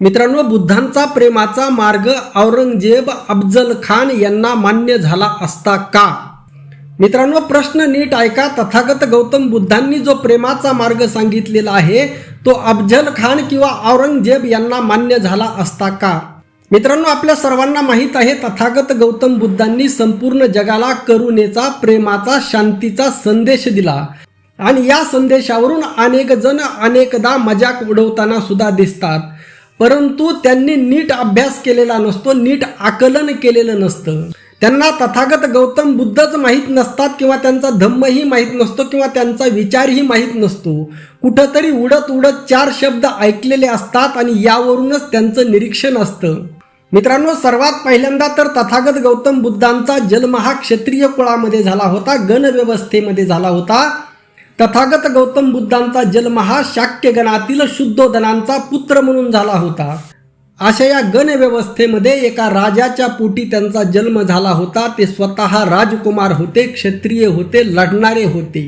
मित्रांनो बुद्धांचा प्रेमाचा मार्ग औरंगजेब अफजल खान यांना मान्य झाला असता का? मित्रांनो प्रश्न नीट ऐका. तथागत गौतम बुद्धांनी जो प्रेमाचा मार्ग सांगितलेला आहे तो अफजल खान किंवा औरंगजेब यांना मान्य झाला असता का? मित्रांनो आपल्या सर्वांना माहीत आहे तथागत गौतम बुद्धांनी संपूर्ण जगाला करुणेचा प्रेमाचा शांतीचा संदेश दिला. आणि या संदेशावरून अनेक जण अनेकदा मजाक उडवताना सुद्धा दिसतात. परंतु त्यांनी नीट अभ्यास केलेला नसतो नीट आकलन केलेलं नसतं. त्यांना तथागत गौतम बुद्धच माहीत नसतात किंवा त्यांचा धम्मही माहीत नसतो किंवा त्यांचा विचारही माहीत नसतो. कुठंतरी उडत उडत चार शब्द ऐकलेले असतात आणि यावरूनच त्यांचं निरीक्षण असतं. मित्रांनो सर्वात पहिल्यांदा तर तथागत गौतम बुद्धांचा जन्म हा क्षत्रिय कुळामध्ये झाला होता गणव्यवस्थेमध्ये झाला होता. तथागत गौतम बुद्धांचा जन्म हा शाक्यगणातील शुद्धोधनांचा पुत्र म्हणून झाला होता. अशा या गणव्यवस्थेमध्ये एका राजाच्या पोटी त्यांचा जन्म झाला होता. ते स्वतः राजकुमार होते क्षत्रिय होते लढणारे होते.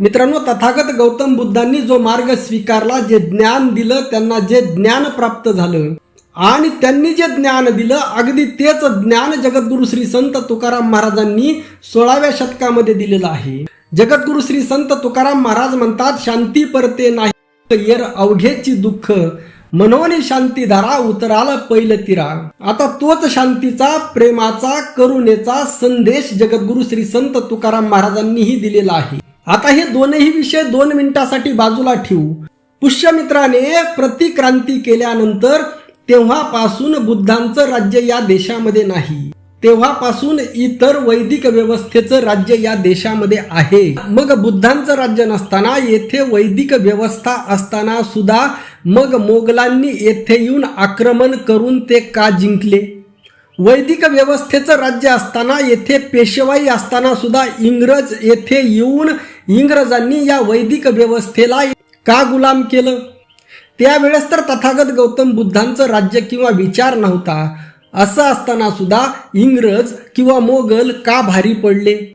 मित्रांनो तथागत गौतम बुद्धांनी जो मार्ग स्वीकारला जे ज्ञान दिलं त्यांना जे ज्ञान प्राप्त झालं आणि त्यांनी जे ज्ञान दिलं अगदी तेच ज्ञान जगद्गुरु श्री संत तुकाराम महाराजांनी सोळाव्या शतकामध्ये दिलेलं आहे. जगद्गुरु श्री संत तुकाराम महाराज म्हणतात शांती परते नाही येर अवघेची दुःख. मनोनी शांती धारा उतराल पैल तिरा. आता तोच शांतीचा प्रेमाचा करुणेचा संदेश जगद्गुरु श्री संत तुकाराम महाराजांनीही दिलेला आहे. आता हे दोनही विषय दोन मिनिटासाठी बाजूला ठेवू. पुष्यमित्राने प्रतिक्रांती केल्यानंतर तेव्हापासून बुद्धांचं राज्य या देशामध्ये नाही. तेव्हापासून इतर वैदिक व्यवस्थेचं राज्य या देशामध्ये आहे. मग बुद्धांचं राज्य नसताना येथे वैदिक व्यवस्था असताना सुद्धा मग मोगलांनी येथे येऊन आक्रमण करून ते का जिंकले? वैदिक व्यवस्थेचं राज्य असताना येथे पेशवाई असताना सुद्धा इंग्रज येथे येऊन इंग्रजांनी या वैदिक व्यवस्थेला का गुलाम केलं? त्यावेळेस तर तथागत गौतम बुद्धांचं राज्य किंवा विचार नव्हता. असं असताना सुद्धा इंग्रज किंवा मोगल का भारी पडले?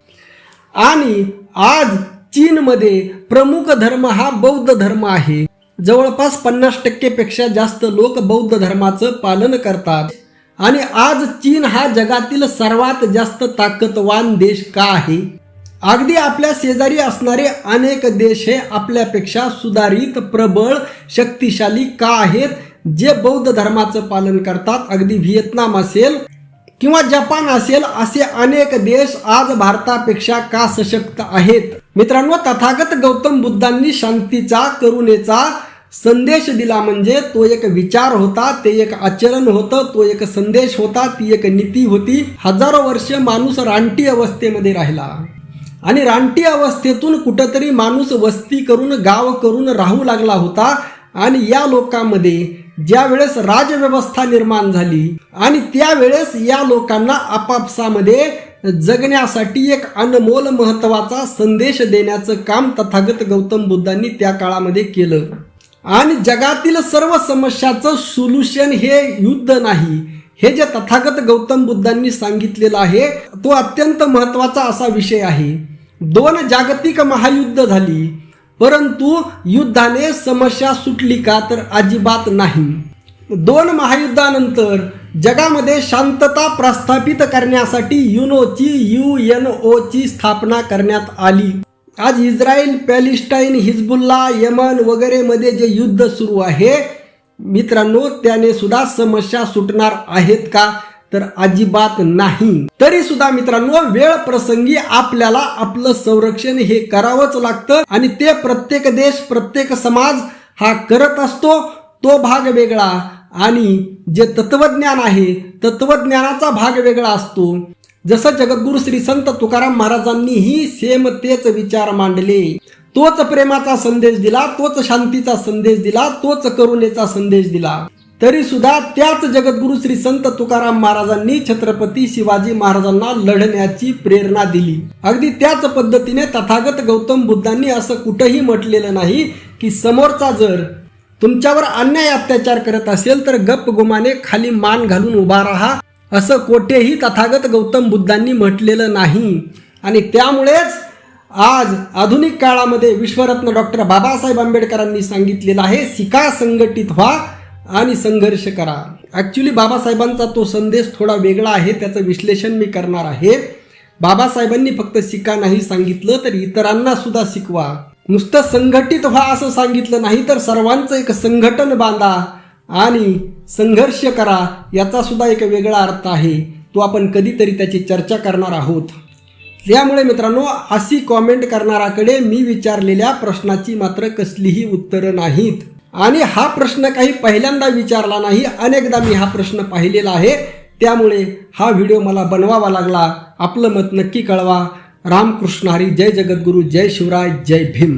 आणि आज चीनमध्ये प्रमुख धर्म हा बौद्ध धर्म आहे. जवळपास पन्नास टक्केपेक्षा जास्त लोक बौद्ध धर्माचं पालन करतात. आणि आज चीन हा जगातील सर्वात जास्त ताकदवान देश का आहे? अगदी आपल्या शेजारी असणारे अनेक देश हे आपल्यापेक्षा सुधारित प्रबळ शक्तिशाली का आहेत? जे बौद्ध धर्माचं पालन करतात अगदी व्हिएतनाम असेल किंवा जपान असेल असे अनेक देश आज भारतापेक्षा का सशक्त आहेत? मित्रांनो तथागत गौतम बुद्धांनी शांतीचा करुणेचा संदेश दिला म्हणजे तो एक विचार होता ते एक आचरण होतं तो एक संदेश होता ती एक नीती होती. हजारो वर्ष माणूस रानटी अवस्थेमध्ये राहिला. आणि रानटी अवस्थेतून कुठंतरी माणूस वस्ती करून गाव करून राहू लागला होता. आणि या लोकांमध्ये ज्या वेळेस राजव्यवस्था निर्माण झाली आणि त्यावेळेस या लोकांना आपापसामध्ये जगण्यासाठी एक अनमोल महत्त्वाचा संदेश देण्याचं काम तथागत गौतम बुद्धांनी त्या काळामध्ये केलं. आणि जगातील सर्व समस्याचं सोल्युशन हे युद्ध नाही. हे जे तथागत गौतम बुद्धांनी सांगितलेलं आहे तो अत्यंत महत्त्वाचा असा विषय आहे. दोन जागतिक महायुद्ध झाली. परंतु युद्धाने समस्या सुटली का तर अजिबात नाही. दोन महायुद्धानंतर जगामध्ये शांतता प्रस्थापित करण्यासाठी युनोची यू एन ओची स्थापना करण्यात आली. आज इस्रायल पॅलेस्टाईन हिजबुल्ला यमन वगैरे मध्ये जे युद्ध सुरू आहे मित्रांनो त्याने सुद्धा समस्या सुटणार आहेत का? तर अजिबात नाही. तरी सुद्धा मित्रांनो वेळ प्रसंगी आपल्याला आपलं संरक्षण हे करावंच लागतं आणि ते प्रत्येक देश प्रत्येक समाज हा करत असतो. तो भाग वेगळा आणि जे तत्वज्ञान आहे तत्वज्ञानाचा भाग वेगळा असतो. जसं जगद्गुरु श्री संत तुकाराम महाराजांनीही सेम तेच विचार मांडले. तोच प्रेमाचा संदेश दिला तोच शांतीचा संदेश दिला तोच करुणेचा संदेश दिला. तरी सुद्धा त्याच जगद्गुरु श्री संत तुकाराम महाराजांनी छत्रपती शिवाजी महाराजांना लढण्याची प्रेरणा दिली. अगदी त्याच पद्धतीने तथागत गौतम बुद्धांनी असं कुठंही म्हटलेलं नाही की समोरचा जर तुमच्यावर अन्याय अत्याचार करत असेल तर गप गुमाने खाली मान घालून उभा राहा असं कोठेही तथागत गौतम बुद्धांनी म्हटलेलं नाही. आणि त्यामुळेच आज आधुनिक काळामध्ये विश्वरत्न डॉक्टर बाबासाहेब आंबेडकरांनी सांगितलेलं आहे शिका संघटित व्हा आणि संघर्ष करा. ॲक्च्युली बाबासाहेबांचा तो संदेश थोडा वेगळा आहे त्याचं विश्लेषण मी करणार आहे. बाबासाहेबांनी फक्त शिका नाही सांगितलं तर इतरांना सुद्धा शिकवा. नुसतं संघटित व्हा असं सांगितलं नाही तर सर्वांचं एक संघटन बांधा आणि संघर्ष करा याचा सुद्धा एक वेगळा अर्थ आहे. तो आपण कधीतरी त्याची चर्चा करणार आहोत. त्यामुळे मित्रांनो अशी कॉमेंट करणाराकडे मी विचारलेल्या प्रश्नाची मात्र कसलीही उत्तरं नाहीत. आणि हा प्रश्न काही पहिल्यांदा विचारला नाही अनेकदा मी हा प्रश्न पाहिलेला आहे. त्यामुळे हा व्हिडिओ मला बनवावा लागला. आपलं मत नक्की कळवा. रामकृष्ण हरी जय जगद्गुरू जय शिवराय जय भीम.